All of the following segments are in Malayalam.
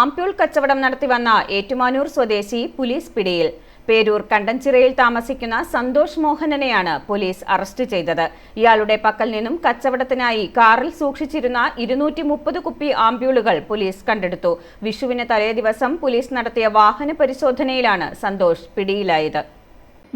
ആംപ്യൂൾ കച്ചവടം നടത്തിവന്ന ഏറ്റുമാനൂർ സ്വദേശി പോലീസ് പിടിയിൽ. പേരൂർ കണ്ടൻചിറയിൽ താമസിക്കുന്ന സന്തോഷ് മോഹനനെയാണ് പോലീസ് അറസ്റ്റ് ചെയ്തത്. ഇയാളുടെ പക്കൽ നിന്നും കച്ചവടത്തിനായി കാറിൽ സൂക്ഷിച്ചിരുന്ന ഇരുന്നൂറ്റി മുപ്പത് കുപ്പി ആംപ്യൂളുകൾ പോലീസ് കണ്ടെടുത്തു. വിഷുവിന് തലേ ദിവസം പോലീസ് നടത്തിയ വാഹന പരിശോധനയിലാണ് സന്തോഷ് പിടിയിലായത്.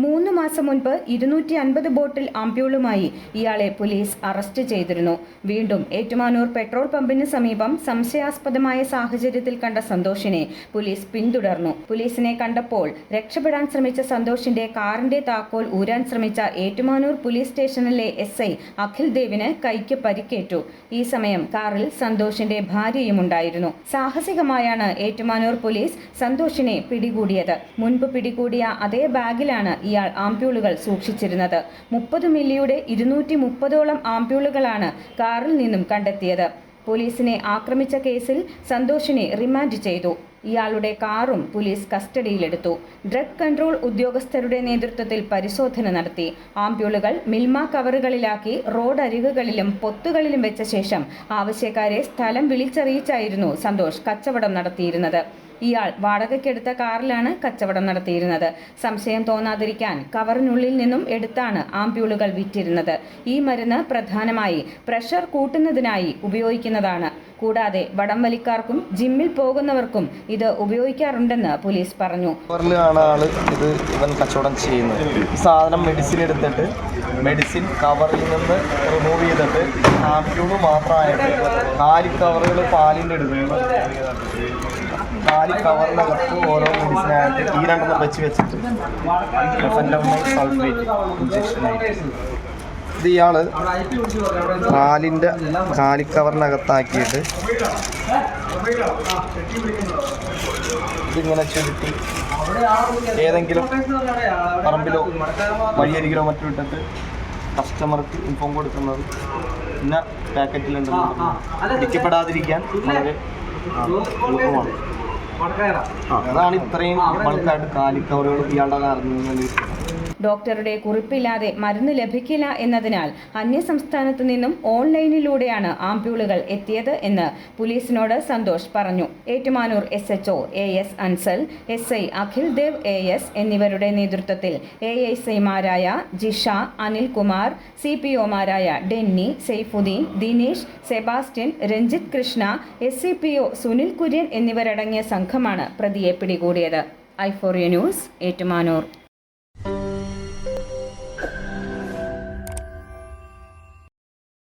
മൂന്ന് മാസം മുൻപ് ഇരുന്നൂറ്റി അൻപത് ബോട്ടിൽ ആംപ്യൂളുമായി ഇയാളെ പോലീസ് അറസ്റ്റ് ചെയ്തിരുന്നു. വീണ്ടും ഏറ്റുമാനൂർ പെട്രോൾ പമ്പിന് സമീപം സംശയാസ്പദമായ സാഹചര്യത്തിൽ കണ്ട സന്തോഷിനെ പോലീസ് പിന്തുടർന്നു. പോലീസിനെ കണ്ടപ്പോൾ രക്ഷപ്പെടാൻ ശ്രമിച്ച സന്തോഷിന്റെ കാറിന്റെ താക്കോൽ ഊരാൻ ശ്രമിച്ച ഏറ്റുമാനൂർ പോലീസ് സ്റ്റേഷനിലെ എസ് ഐ അഖിൽ ദേവിന് കൈക്ക് പരിക്കേറ്റു. ഈ സമയം കാറിൽ സന്തോഷിന്റെ ഭാര്യയും ഉണ്ടായിരുന്നു. സാഹസികമായാണ് ഏറ്റുമാനൂർ പോലീസ് സന്തോഷിനെ പിടികൂടിയത്. മുൻപ് പിടികൂടിയ അതേ ബാഗിലാണ് ഇയാൾ ആംപ്യൂളുകൾ സൂക്ഷിച്ചിരുന്നത്. മുപ്പത് മില്ലിയുടെ ഇരുന്നൂറ്റി മുപ്പതോളം ആംപ്യൂളുകളാണ് കാറിൽ നിന്നും കണ്ടെത്തിയത്. പോലീസിനെ ആക്രമിച്ച കേസിൽ സന്തോഷിനെ റിമാൻഡ് ചെയ്തു. ഇയാളുടെ കാറും പോലീസ് കസ്റ്റഡിയിലെടുത്തു. ഡ്രഗ് കൺട്രോൾ ഉദ്യോഗസ്ഥരുടെ നേതൃത്വത്തിൽ പരിശോധന നടത്തി. ആംപ്യൂളുകൾ മിൽമ കവറുകളിലാക്കി റോഡ് അരികുകളിലും പൊത്തുകളിലും വെച്ച ശേഷം ആവശ്യക്കാരെ സ്ഥലം വിളിച്ചറിയിച്ചായിരുന്നു സന്തോഷ് കച്ചവടം നടത്തിയിരുന്നത്. ഇയാൾ വാടകയ്ക്കെടുത്ത കാറിലാണ് കച്ചവടം നടത്തിയിരുന്നത്. സംശയം തോന്നാതിരിക്കാൻ കവറിനുള്ളിൽ നിന്നും എടുത്താണ് ആംപ്യൂളുകൾ വിറ്റിരുന്നത്. ഈ മരുന്ന് പ്രധാനമായി പ്രഷർ കൂട്ടുന്നതിനായി ഉപയോഗിക്കുന്നതാണ്. കൂടാതെ വടംവലിക്കാർക്കും ജിമ്മിൽ പോകുന്നവർക്കും ഇത് ഉപയോഗിക്കാറുണ്ടെന്ന് പോലീസ് പറഞ്ഞു. ഇത് ഇവൻ കച്ചവടം ചെയ്യുന്നത്. സാധനം മെഡിസിൻ എടുത്തിട്ട് മെഡിസിൻ കവറിൽ നിന്ന് റിമൂവ് ചെയ്തിട്ട് ആംപ്യൂൾ മാത്രമായിട്ട് നാല് കവറുകൾ പാലിന്റെ എടുക്കുന്നത് നാല് കവറിനകത്ത് ഓരോ മെഡിസിനായിട്ട് ഈ രണ്ടെണ്ണം വെച്ച് വെച്ചിട്ട് ഇഞ്ചക്ഷനായിട്ട് ഇത് ഇയാൾ പാലിന്റെ കാലിക്കവറിനകത്താക്കിയിട്ട് ഇതിങ്ങനെ ചുരുട്ടി. ഏതെങ്കിലും പറമ്പിലോ വഴിയരികിലോ മറ്റു ഇട്ടിട്ട് കസ്റ്റമർക്ക് ഇൻഫോം കൊടുക്കുന്നത് ഇന്ന പാക്കറ്റിലുണ്ടെന്ന് ഇരിക്കപ്പെടാതിരിക്കാൻ വളരെ എളുപ്പമാണ്. അതാണ് ഇത്രയും ആൾക്കാരുടെ കാലിക്കവറുകൾ ഇയാളുടെ നിന്ന് ഡോക്ടറുടെ കുറിപ്പില്ലാതെ മരുന്ന് ലഭിക്കില്ല എന്നതിനാൽ അന്യസംസ്ഥാനത്തു നിന്നും ഓൺലൈനിലൂടെയാണ് ആംപ്യൂളുകൾ എത്തിയത് എന്ന് പോലീസിനോട് സന്തോഷ് പറഞ്ഞു. Ettumanoor S H A S Ansal S I Akhil Dev A S എന്നിവരുടെ നേതൃത്വത്തിൽ എ എസ് ഐമാരായ Jisha Anilkumar C P ഒമാരായ Denny Saifuddin Dinesh Sebastian Ranjith Krishna S C P O Sunil Kurian എന്നിവരടങ്ങിയ സംഘമാണ് പ്രതിയെ പിടികൂടിയത്. ഐഫോറിയ ന്യൂസ് ഏറ്റുമാനൂർ.